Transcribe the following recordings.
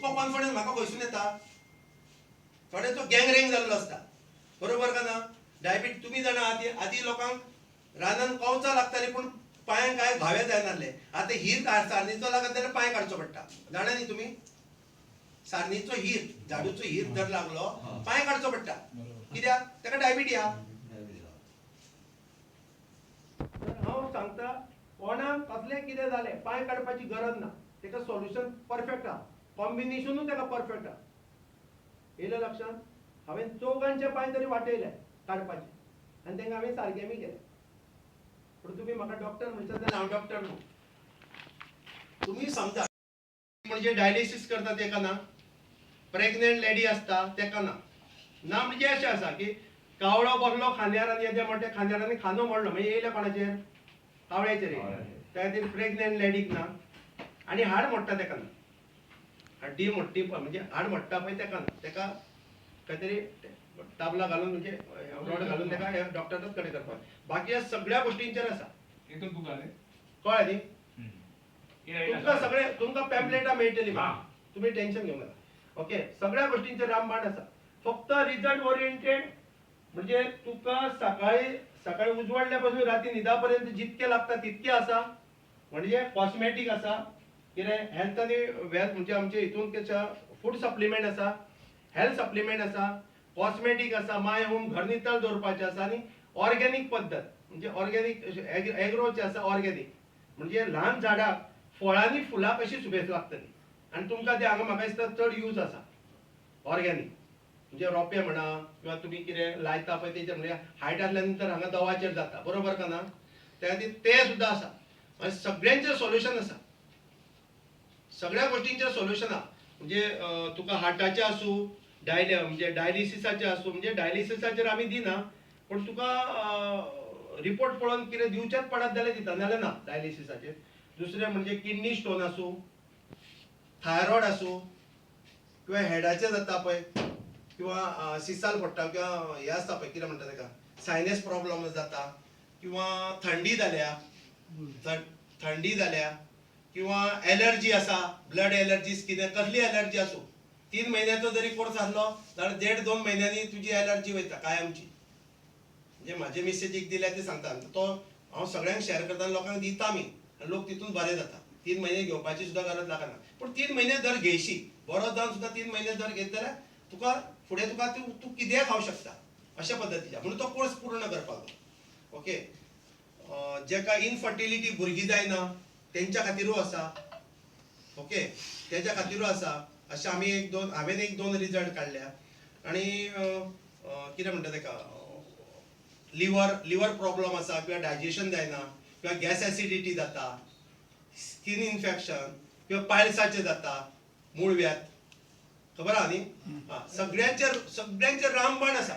इतको कॉन्फिडन्स म्हाका खंयसून येता. थोड्यांचो गँग रेंग जाल्लो आसता बरोबर का ना? डायबिटीज तुमी जाणा आदी आदी लोकांक रानान कवचां लागतालीं पूण पांयांक कांय घावे जायनासले आतां हीर काड सारनीचो लागत जाल्यार पांय काडचो पडटा. जाणा न्ही तुमी सारनीचो हीर झाडूचो हीर जर लागलो पांय काडचो पडटा. कित्याक ताका डायबिटी आहा हांव सांगता कोणाक कसलें कितें जालें पांय काडपाची गरज ना. तेका सोल्युशन परफेक्ट आहा कॉम्बिनेशनूच तेका परफेक्ट येयलें लक्षांत? हांवें चौगांचे पांय तरी वाटयले काडपाचे आनी तांकां हांवें सारकेंय केलें पूण तुमी म्हाका डॉक्टर म्हणटा जाल्यार हांव डॉक्टर न्हू तुमी समजा म्हणजे डायलिसीस करता तेका ना प्रेग्नेंट लेडी आसता तेका ना ना म्हणजे अशें आसा की कावळो बसलो खांद्यार आनी येदे मोठे खांद्यार आनी खांदो मोडलो म्हणजे येयले कोणाचेर कावळ्याचेर येयले त्या खातीर प्रेग्नेंट लेडीक ना. आनी हाड मोडटा तेका ना हड्डी मोडटी पळय म्हणजे हाड मोडटा पळय तेका तेका खंय तरी टाबला घालून म्हणजे रॉड घालून तेका डॉक्टरच कडेन करपाक बाकी सगळ्या गोष्टींचेर आसा कळ्ळें न्ही तुमकां सगळे तुमकां पॅम्पलेटां मेळटली हा. तुम्ही टेन्शन घेवं नाका. ओके सगळ्या गोष्टींचे रामबाण आसा फक्त रिजल्ट ओरिएंटेड म्हणजे तुका सकाळी सकाळी उजवाडल्या पासून राती न्हिदा पर्यंत जितके लागता तितके आसा म्हणजे कॉस्मेटीक आसा कितें हेल्थ आनी वेल्थ म्हणजे आमचे हितून कशा फूड सप्लिमेंट आसा हेल्थ सप्लिमेंट आसा कॉस्मेटीक आसा माय होम घर नितळ दवरपाचें आसा आनी ऑर्गेनीक पद्दत म्हणजे ऑर्गेनीक एग्रोचे आसा ऑर्गेनीक म्हणजे ल्हान झाडाक फळांनी फुलां कशी सुबेज लागतली आनी तुमकां ते हांगा म्हाका दिसता चड यूज आसा ऑर्गेनीक म्हणजे रोंपे म्हणा किंवा तुमी कितें लायता पळय तेचेर म्हणजे हायट आसल्या नंतर हांगा दवाचेर जाता. बरोबर का ना? त्या खातीर ते सुद्दां आसा आनी सगळ्यांचें सोल्युशन आसा सगळ्या गोष्टींचें सोल्युशन म्हणजे तुका हार्टाचें आसूं डायले म्हणजे डायलिसिसाचें आसूं म्हणजे डायलिसिसाचेर आमी दिना पूण तुका रिपोर्ट पळोवन कितें दिवचेच पडत जाल्यार दिता नाल्यार ना डायलिसिसाचेर. दुसरें म्हणजे किडनी स्टोन आसूं थायरॉयड आसूं किंवा हेडाचें जाता पळय किंवा सिसाल पडटा किंवा हें आसता पळय कितें म्हणटा ताका सायनस प्रॉब्लम जाता किंवा थंडी जाल्या थंडी जाल्या किंवा एलर्जी आसा ब्लड एलर्जीस कितें कसली एलर्जी आसूं तीन म्हयन्याचो जरी कोर्स आसलो जाल्यार देड दोन म्हयन्यांनी तुजी एलर्जी वयता कायमची. म्हणजे म्हाजे मिसेजीक दिल्या ते सांगता तो हांव सगळ्यांक शेअर करता लोकांक दिता मी. लोक तितून बरे जाता तीन म्हयने घेवपाची सुद्दां गरज लागना पूण तीन म्हयने जर घेयशी बरो जावन सुद्दां तीन म्हयने जर घेत जाल्यार तुका फुडें तुका तूं तूं कितेंय खावं शकता? अशा पद्दतीच्या म्हणून तो कोर्स पूर्ण करपाक ओके जेका इनफर्टिलिटी भुरगीं जायना तेंच्या खातीरूय आसा ओके? तेच्या खातीरूय आसा अशें आमी एक दोन हांवें एक दोन रिजल्ट काडल्या आनी कितें म्हणटा ताका लिवर लिवर प्रॉब्लम आसा किंवा डायजेशन जायना किंवा गॅस एसिडिटी जाता स्कीन इन्फेक्शन किंवा पायल्साचें जाता मूळ व्याध. खबर आहा न्ही हा, सगळ्यांचे सगळ्यांचे रामबाण आसा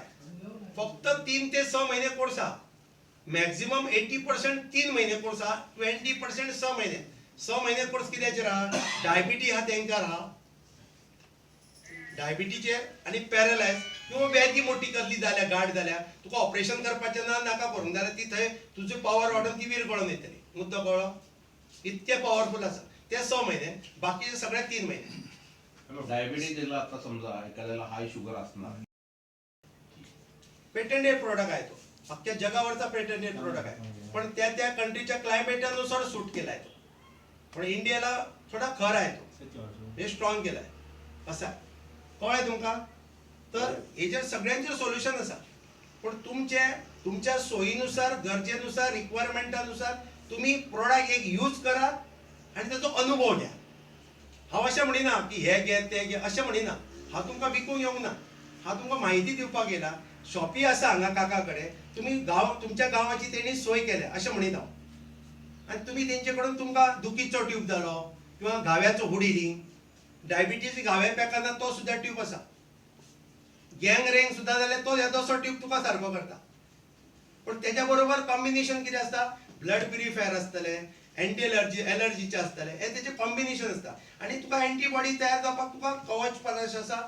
फक्त तीन ते स म्हयने कोर्स आहा मॅक्झिमम एटी पर्सेंट तीन म्हयने कोर्स आहा ट्वेंटी पर्सेंट स म्हयने स म्हयने कोर्स कित्याचेर आहा डायबिटी आहा तेंकां आहा डायबिटीचेर आनी पॅरलायज किंवा व्याधी मोठी कसली जाल्या गाठ जाल्या तुका ऑपरेशन करपाचें ना नाका करूंक जाल्यार ती थंय तुजी पावर वाडून ती विरगळोन येतली मुद्दो कळ्ळो इतके पॉवरफुल आसा ते स म्हयने बाकीचे सगळे तीन महिने. डायबिटीज दिला आता समजा एखाद्याला हाय शुगर असणार. पेटंटेड प्रोडक्ट आहे तो. अख्ख्या जगावरचा पेटंटेड प्रोडक्ट आहे. पण त्या त्या कंट्रीच्या क्लायमेटानुसार सूट केलाय तो. पण इंडियाला थोडा खर आहे तो. हे स्ट्रॉंग केलाय. असा कळ्ळें तुमकां? तर हेचेर सगळ्यांचेर सोल्युशन आसा पूण तुमचे तुमच्या सोयीनुसार गरजेनुसार रिक्वायरमेंटानुसार तुम्ही प्रोडक्ट एक यूज करा आणि त्याचो अनुभव घ्या. हांव अशें म्हणिना की हे घे ते घे अशें म्हणिना. हांव तुमकां विकूंक येवंक ना हांव तुमकां म्हायती दिवपाक येयला शॉपी आसा हांगा काका कडेन तुमी गांव तुमच्या गांवाची तेणी सोय केल्या अशें म्हणिना हांव आनी तुमी तेंचे कडून तुमकां दुखीचो ट्यूब जालो किंवा घाव्याचो हुडिली डायबिटीज घावे पेकाना तो सुद्दां ट्यूब आसा गँग रेंग सुद्दां जाल्यार तो येदोसो ट्यूब तुका सारको करता. पण त्याच्या बरोबर कॉम्बिनेशन कितें आसता ब्लड प्युरिफायर असतले एंटी एलर्जी एलर्जीचे असतले हे त्याचे कॉम्बिनेशन आसता आणि तुका अँटीबॉडी तयार जावपाक तुका कवच पलाश आसा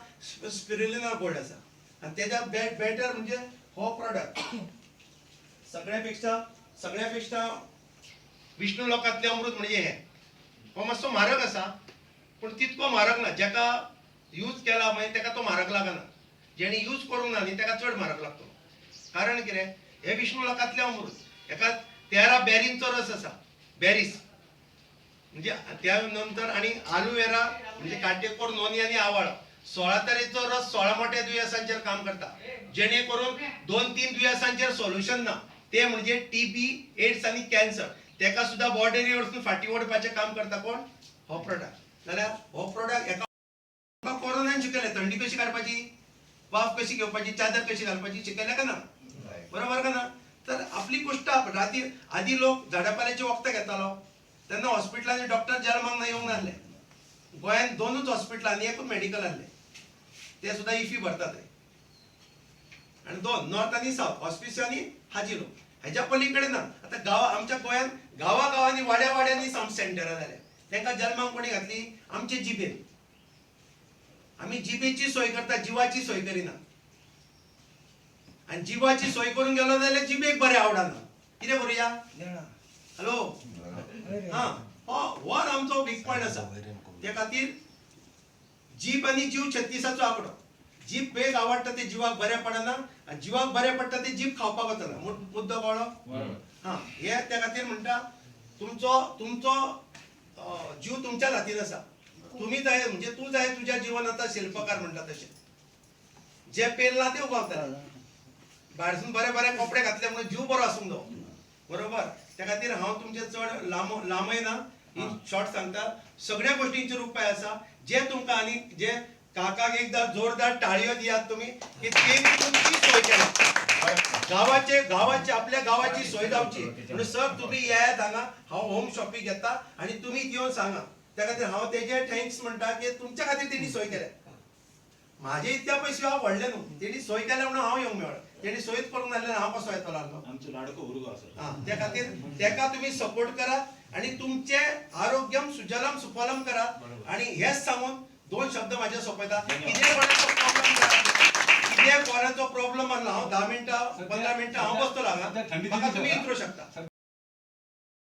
स्पिरुलिना गोल्ड आसा आणि त्याच्या बेटर म्हणजे हो प्रॉडक्ट सगळ्यापेक्षा सगळ्यापेक्षा विष्णू लोकांतले अमृत म्हणजे हे. हो मातसो म्हारग आसा पूण तितको म्हारग ना जेका यूज केला म्हणजे मागीर तेका तो म्हारग लागना. जेणे यूज करूंक ना न्ही तेका चड म्हारग लागतो. कारण कितें हे विष्णू लोकांतले अमृत. हेका तेरा बॅरींचो रस आसा बॅरीज म्हणजे त्या नंतर आणि आलुवेरा म्हणजे काटेकोर नोनी आणि आवाळा. सोळा तरेचो रस सोळा मोठ्या दुयेंसांचेर काम करता. जेणे करून दोन तीन दुयेंसांचेर सोल्युशन ना ते म्हणजे टीबी एड्स आणि कॅन्सर तेका सुद्धा बॉर्डरी वरसून फाटी ओडपाचें काम करता कोण? हो प्रोडक्ट जाल्यार हो प्रोडक्ट एका कोरोनान शिकयलें थंडी कशी काडपाची वाफ कशी घेवपाची चादर कशी घालपाची? शिकयलें का ना? बरोबर का ना? तर आपली गोष्ट राती आधी लोक झाडापाल्याचे वखदां घेतालो. तेन्ना हॉस्पिटलांनी डॉक्टर जल्माक ना येवंक नासले गोंयांत दोनूच हॉस्पिटलां आनी एकूच मेडिकल आहले ते सुद्दां इफी भरतात आणि दोन नॉर्थ आणि साऊथ हॉस्पिस आणि हाजीरो. ह्याच्या पलीकडे ना आता गावा आमच्या गोंयांत गावागावांनी वाड्या वाड्यांनी साम सेंटरां जाल्या तांकां जल्माक कोणी घातली? आमचे जिबेन आम्ही जिबेची सोय करता जिवाची सोय करिना. आणि जिवाची सोय करून गेलो जाल्यार जिबेक बरें आवडना. कितें करुया हॅलो हा. हो हो आमचो वीक पॉयंट आसा त्या खातीर जीब आनी जीव छत्तीसाचो आंकडो जीब बेग आवडटा ते जिवाक बरें पडना आनी जिवाक बरें पडटा ते जीब खावपाक वचना. मुद्दो कळ्ळो हा हे त्या खातीर म्हणटा तुमचो तुमचो जीव तुमच्या हातीन आसा. तुम्ही जाय म्हणजे तू जाय तुझ्या जिवनाचा शिल्पकार म्हणटा तशें. जे पेरला ते उगावतले भायरसून बरे बरे कपडे घातले म्हणून जीव बरो आसूंक जावो. बरोबर? त्या खातीर हांव तुमचे चड लांब लांबयना शॉर्ट सांगता सगळ्या गोष्टींचेर उपाय आसा जे तुमकां आनी जे काकाक एकदां जोरदार टाळयो दियात तुमी की तेणी तुमची सोय केल्या गावाचे गावाचे आपल्या गावाची सोय जावची म्हणून सर तुम्ही येयात हांगा हांव होम शॉपिंग घेता आनी तुमी येवन सांगा. त्या खातीर हांव तेजे थँक्स म्हणटा की तुमच्या खातीर तेणी सोय केल्या. म्हाजे इतल्या पयशे हांव व्हडले न्हू. तेणी सोय केल्या म्हणून हांव येवंक मेळ्ळो तेणी सोयच करूंक नासल्यार हांव कसो येतलो आमचो लाडको भुरगो आसा त्या खातीर तेका तुम्ही सपोर्ट करात आणि तुमचे आरोग्यम सुजलम सुफलम करात बरोबर. आणि हेच सांगून दोन शब्द माझे सोपयता कितें कोणाचो प्रॉब्लेम आसलो हांव धा मिनटां पंदरा मिनटां हांव बसतलो सध्या हांगा म्हाका तुमी. इतरू शकता.